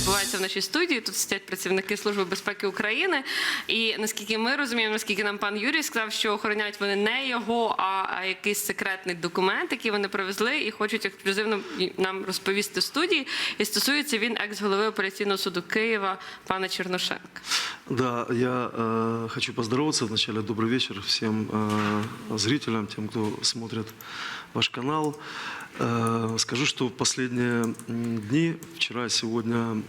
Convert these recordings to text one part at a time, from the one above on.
відбувається в нашій студії. Тут сидять працівники Служби безпеки України. І наскільки ми розуміємо, наскільки нам пан Юрій сказав, що охороняють вони не його, а а якийсь секретний документ, який вони привезли, і хочуть ексклюзивно нам розповісти в студії. І стосується він екс-голови апеляційного суду Києва пана Черношенка. Да, я э, хочу поздороваться. Вначале добрый вечер всем э, зрителям, тем, кто смотрит ваш канал. Э, скажу, что в последние дни, вчера и сегодня,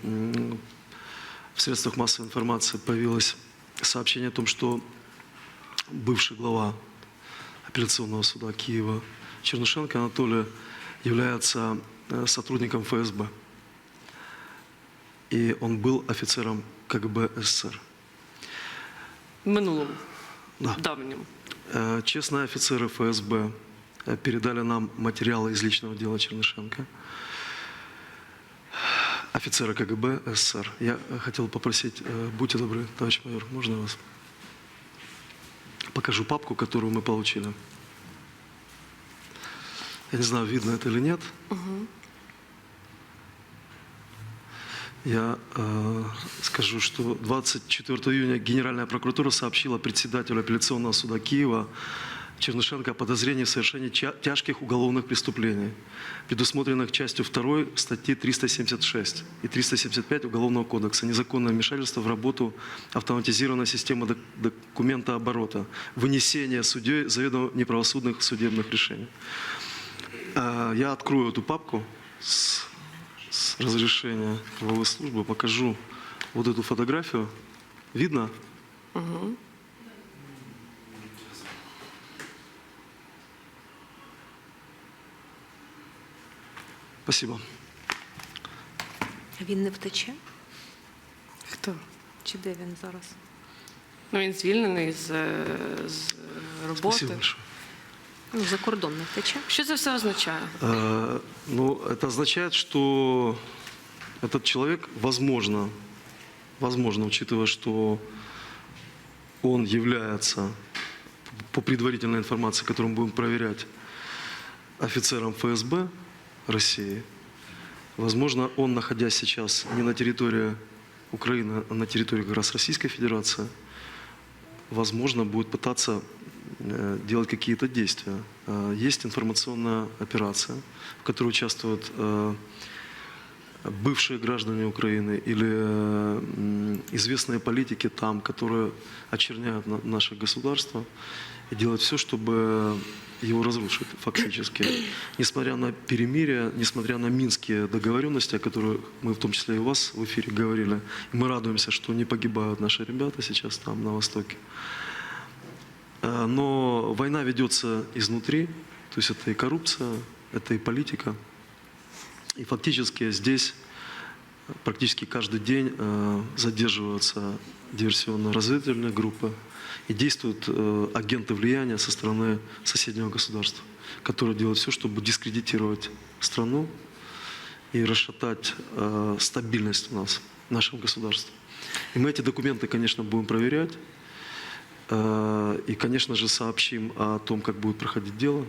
в средствах массовой информации появилось сообщение о том, что бывший глава апелляционного суда Киева Чернышенко Анатолий является э, сотрудником ФСБ. И он был офицером КГБ СССР. Минулому Да. давньому. Э, Честные офицеры ФСБ передали нам материалы из личного дела Чернышенко. Офицера КГБ СССР. Я э, хотел попросить, э, будьте добры, товарищ майор, можно вас? Покажу папку, которую мы получили. Я не знаю, видно это или нет. Я э, скажу, что 24 июня Генеральная прокуратура сообщила председателю апелляционного суда Киева Чернышенко о подозрении в совершении тяжких уголовных преступлений, предусмотренных частью 2 статьи 376 и 375 Уголовного кодекса «Незаконное вмешательство в работу автоматизированной системы док- документооборота, вынесение судьей заведомо неправосудных судебных решений». Э, Я открою эту папку с с разрешения главы службы покажу вот эту фотографию. Видно? Спасибо. А Він не втече? Хто? Чи де він зараз? Ну він звільнений з, е, з роботи. Спасибо большое. Ну, за кордон не втече. Що це все означає? Э, Ну, это означает, что этот человек, возможно, возможно, учитывая, что он является, по предварительной информации, которую мы будем проверять, офицером ФСБ России, возможно, он, находясь сейчас не на территории Украины, а на территории как раз Российской Федерации, возможно, будет пытаться э, делать какие-то действия. Э, Есть информационная операция, в которой участвуют э, бывшие граждане Украины или известные политики там, которые очерняют на- наше государство и делают все, чтобы его разрушить фактически. Несмотря на перемирие, несмотря на минские договоренности, о которых мы в том числе и у вас в эфире говорили, мы радуемся, что не погибают наши ребята сейчас там, на Востоке. Э, Но война ведется изнутри, то есть это и коррупция, это и политика. И фактически здесь практически каждый день э, задерживаются диверсионно-разведывательные группы и действуют э, агенты влияния со стороны соседнего государства, которые делают все, чтобы дискредитировать страну и расшатать э, стабильность у нас, в нашем государстве. И мы эти документы, конечно, будем проверять. И, конечно же, сообщим о том, как будет проходить дело.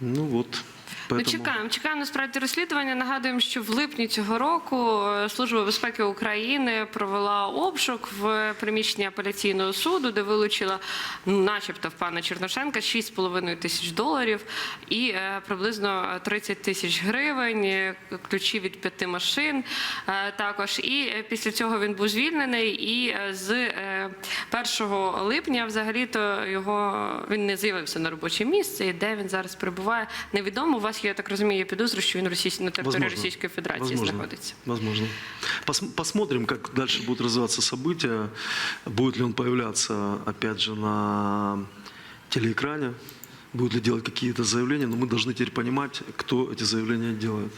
Ну вот. Ми Поэтому... чекаємо, чекаємо насправді розслідування. Нагадуємо, що в липні цього року Служба безпеки України провела обшук в приміщенні апеляційного суду, де вилучила, ну, начебто, в пана Черношенка 6,5 тисяч доларів і е, приблизно 30 тисяч гривень, е, ключі від п'яти машин. е, Також і після цього він був звільнений. І з е, 1 липня, взагалі, то його він не з'явився на робоче місце. І де він зараз перебуває, невідомо. У вас є, я так розумію, є підозра, що він російсь... на території Возможно. Російської Федерації Возможно. знаходиться. Возможно. Пос- посмотрим, как дальше будут развиваться события. Будет ли он появляться, опять же, на телеэкране, будет ли делать какие-то заявления. Но мы должны теперь понимать, кто эти заявления делает.